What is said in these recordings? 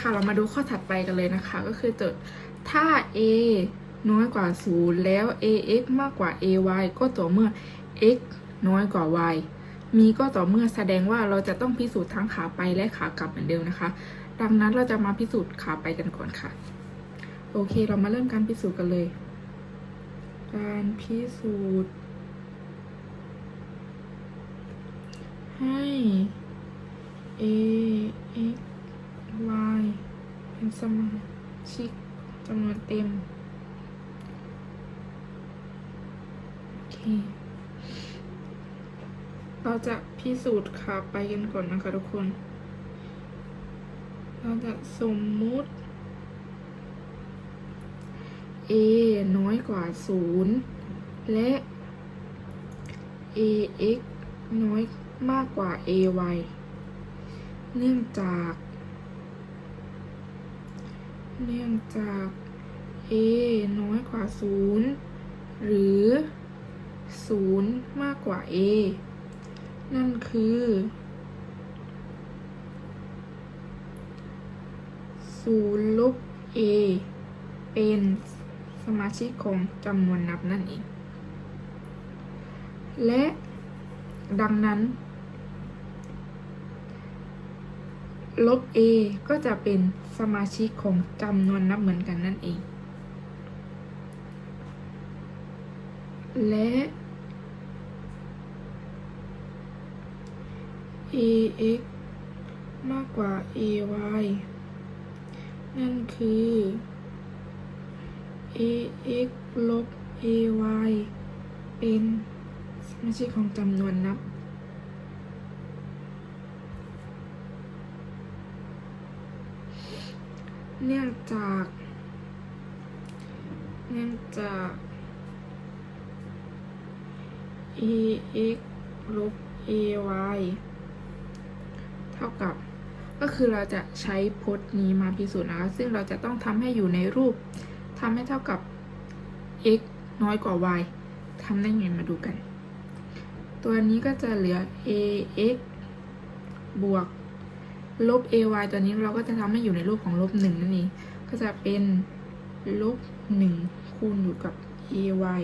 ค่ะเรามาดูข้อถัดไปกันเลยนะคะ ก็คือโจทย์ถ้า a น้อยกว่า 0 แล้ว ax มากกว่า ay ก็ต่อเมื่อ x น้อยกว่า y มีก็ต่อเมื่อแสดงว่าเราจะต้องพิสูจน์ทั้งขาไปและขากลับเหมือนเดิมนะคะ ดังนั้นเราจะมาพิสูจน์ขาไปกันก่อนค่ะ โอเคเรามาเริ่มการพิสูจน์กันเลย การพิสูจน์ ให้ a x y เป็นสมาชิกจำนวนเต็ม โอเค เราจะพิสูจน์ขาไปกันก่อนนะคะทุกคน เราจะสมมุติ a น้อยกว่า 0 และ ax น้อยมากกว่า ay เนื่องจาก เนื่องจาก a น้อยกว่า 0 หรือ 0 มากกว่า a นั่นคือ 0 ลบ a เป็นสมาชิกของจำนวนนับนั่นเอง และดังนั้น ลบ a ก็จะเป็นสมาชิกของจำนวนนับเหมือนกันนั่นเอง และ ax มากกว่า ay นั่นคือ ax ลบ ay เป็นสมาชิกของจำนวนนับ เนื่องจาก เนื่องจาก ax ลบ ay เท่ากับ ก็คือเราจะใช้พจน์นี้มาพิสูจน์นะคะ ซึ่งเราจะต้องทำให้อยู่ในรูปทำให้เท่ากับ x น้อยกว่า y ทำได้ไงมาดูกัน ตัวนี้ก็จะเหลือ ax บวก ลบ ay ตัวนี้เราก็จะทำให้อยู่ในรูปของลบหนึ่งนั่นเองก็จะเป็นลบหนึ่งคูณอยู่กับ ay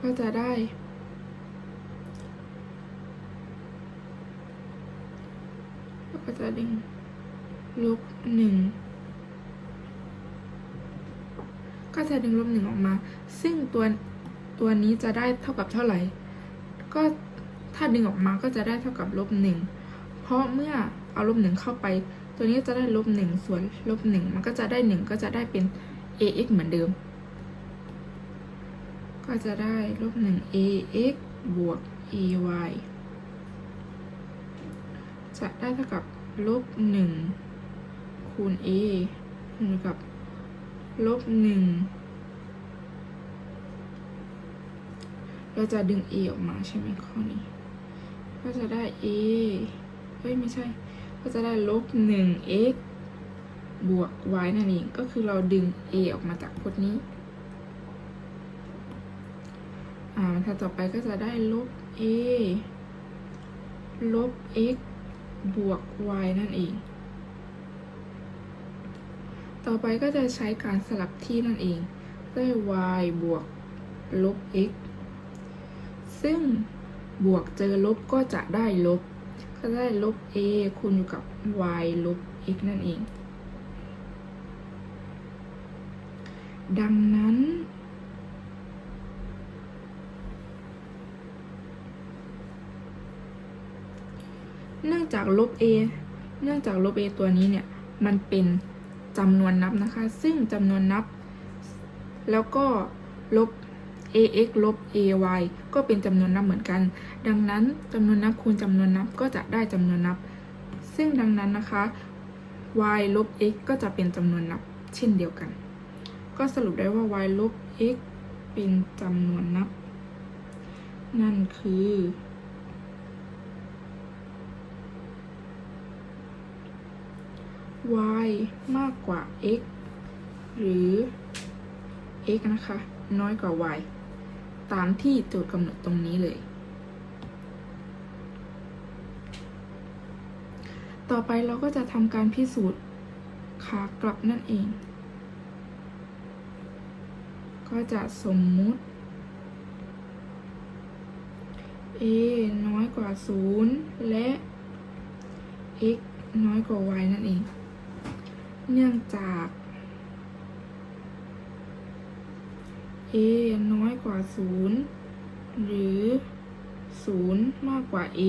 ก็จะได้ก็จะดึงลบหนึ่งก็จะดึงลบหนึ่งออกมา ซึ่งตัวตัวนี้จะได้เท่ากับเท่าไหร่ ก็ ถ้าดึงออกมาก็จะได้เท่ากับลบหนึ่งเพราะเมื่อเอาลบหนึ่งเข้าไป ตัวนี้จะได้ลบหนึ่งส่วนลบหนึ่งมันก็จะได้หนึ่งก็จะได้เป็น ax เหมือนเดิม ก็จะได้ลบหนึ่ง ax บวก ay จะได้เท่ากับลบหนึ่งคูณ a คูณกับลบหนึ่งเราจะดึง a ออกมาใช่ไหมข้อนี้ ก็จะได้ a เฮ้ย ไม่ใช่ ก็จะได้ลบหนึ่ง x บวก y นั่นเอง ก็คือเราดึง a ออกมาจากพจน์นี้ อ่าบรรทัดต่อไปก็จะได้ลบ a ลบ x บวก y นั่นเอง ต่อไปก็จะใช้การสลับที่นั่นเอง ได้ y บวกลบ x ซึ่ง บวกเจอลบก็จะได้ลบ ก็ได้ลบ a คูณอยู่กับ y ลบ x นั่นเอง ดังนั้น เนื่องจากลบ a เนื่องจากลบ a ตัวนี้เนี่ย มันเป็นจำนวนนับนะคะ ซึ่งจำนวนนับ แล้วก็ลบ ax ลบ ay ก็เป็นจำนวนนับเหมือนกัน ดังนั้นจำนวนนับคูณจำนวนนับก็จะได้จำนวนนับ ซึ่งดังนั้นนะคะ y ลบ x ก็จะเป็นจำนวนนับเช่นเดียวกัน ก็สรุปได้ว่า y ลบ x เป็นจำนวนนับ นั่นคือ y มากกว่า x หรือ x นะคะ น้อยกว่า y ตามที่โจทย์กำหนดตรงนี้เลย ต่อไปเราก็จะทำการพิสูจน์ขากลับนั่นเอง ก็จะสมมุติ a น้อยกว่า 0 และ x น้อยกว่า y นั่นเอง เนื่องจาก a น้อยกว่า 0 หรือ 0 มากกว่า a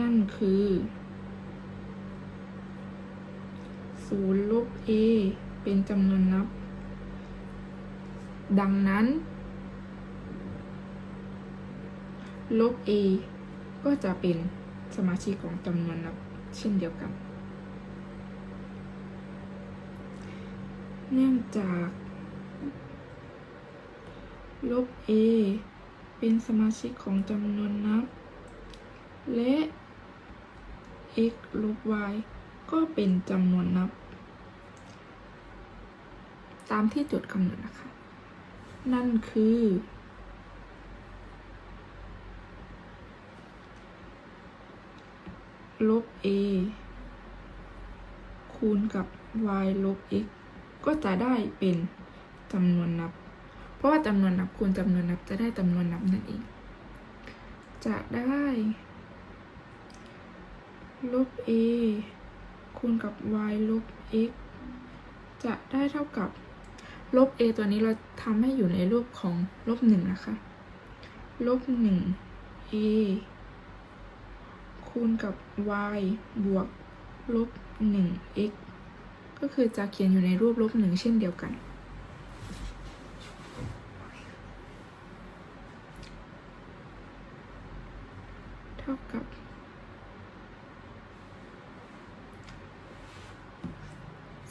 นั่นคือ 0 ลบ a เป็นจำนวนนับ ดังนั้น ลบ a ก็จะเป็นสมาชิกของจำนวนนับเช่นเดียวกัน เนื่องจาก ลบ a เป็นสมาชิกของจำนวนนับ และ x ลบ y ก็เป็นจำนวนนับ ตามที่โจทย์กำหนดนะคะ นั่นคือ ลบ a คูณกับ y ลบ x ก็จะได้เป็นจำนวนนับ ราะว่าจำนวนนับคูณจำนวนนับจะได้จำนวนนับนั่นเอง จะได้ลบ a คูณกับ y ลบ x จะได้เท่ากับลบ a ตัวนี้เราทำให้อยู่ในรูปของลบหนึ่งนะคะ ลบหนึ่ง a คูณกับ y บวกลบหนึ่ง x ก็คือจะเขียนอยู่ในรูปลบหนึ่งเช่นเดียวกัน เท่ากับ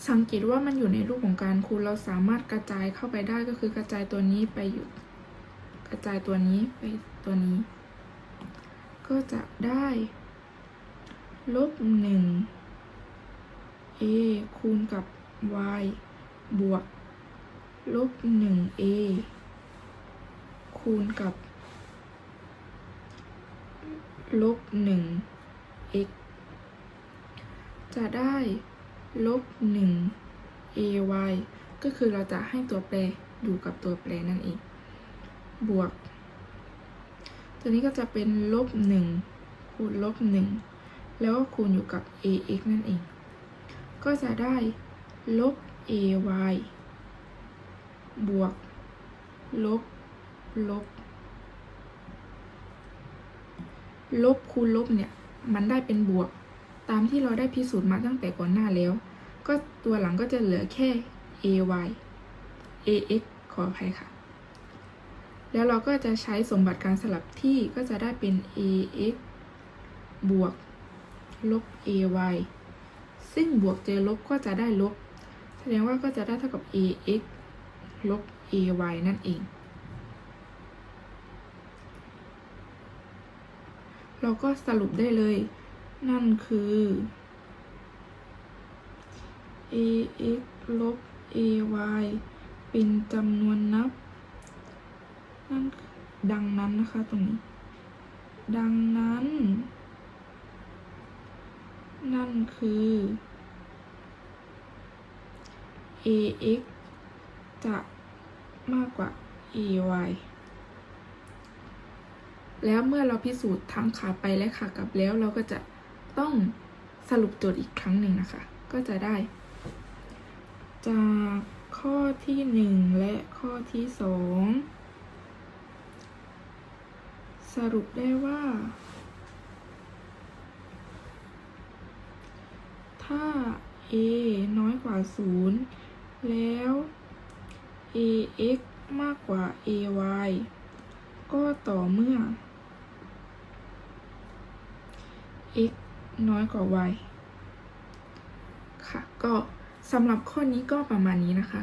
สังเกตว่ามันอยู่ในรูปของการคูณเราสามารถกระจายเข้าไปได้ก็คือกระจายตัวนี้ไปอยู่ กระจายตัวนี้ไปตัวนี้ ก็จะได้ลบหนึ่ง a คูณกับ y บวกลบหนึ่ง a คูณกับ ลบหนึ่ง x จะได้ลบหนึ่ง ay ก็คือเราจะให้ตัวแปรอยู่กับตัวแปรนั่นเอง บวก ตัวนี้ก็จะเป็นลบหนึ่งคูณลบหนึ่งแล้วก็คูณอยู่กับ ax นั่นเอง ก็จะได้ลบ ay บวก ลบ ลบ ลบคูณลบเนี่ย มันได้เป็นบวก ตามที่เราได้พิสูจน์มาตั้งแต่ก่อนหน้าแล้ว ก็ตัวหลังก็จะเหลือแค่ ay ax ขออภัยค่ะ แล้วเราก็จะใช้สมบัติการสลับที่ก็จะได้เป็น ax บวก ลบ ay ซึ่งบวกเจอลบก็จะได้ลบ แสดงว่าก็จะได้เท่ากับ ax ลบ ay นั่นเอง เราก็สรุปได้เลย นั่นคือ ax ลบ ay เป็นจำนวนนับ นั่นดังนั้นนะคะตรงนี้ ดังนั้น นั่นคือ ax จะมากกว่า ay แล้วเมื่อเราพิสูจน์ทั้งขาไปและขากลับแล้ว เราก็จะต้องสรุปโจทย์อีกครั้งหนึ่งนะคะ ก็จะได้ จากข้อที่หนึ่งและข้อที่สองสรุปได้ว่า ถ้า a น้อยกว่า 0 แล้ว ax มากกว่า ay ก็ต่อเมื่อ x น้อยกว่า y ค่ะ ก็สำหรับข้อนี้ก็ประมาณนี้นะคะ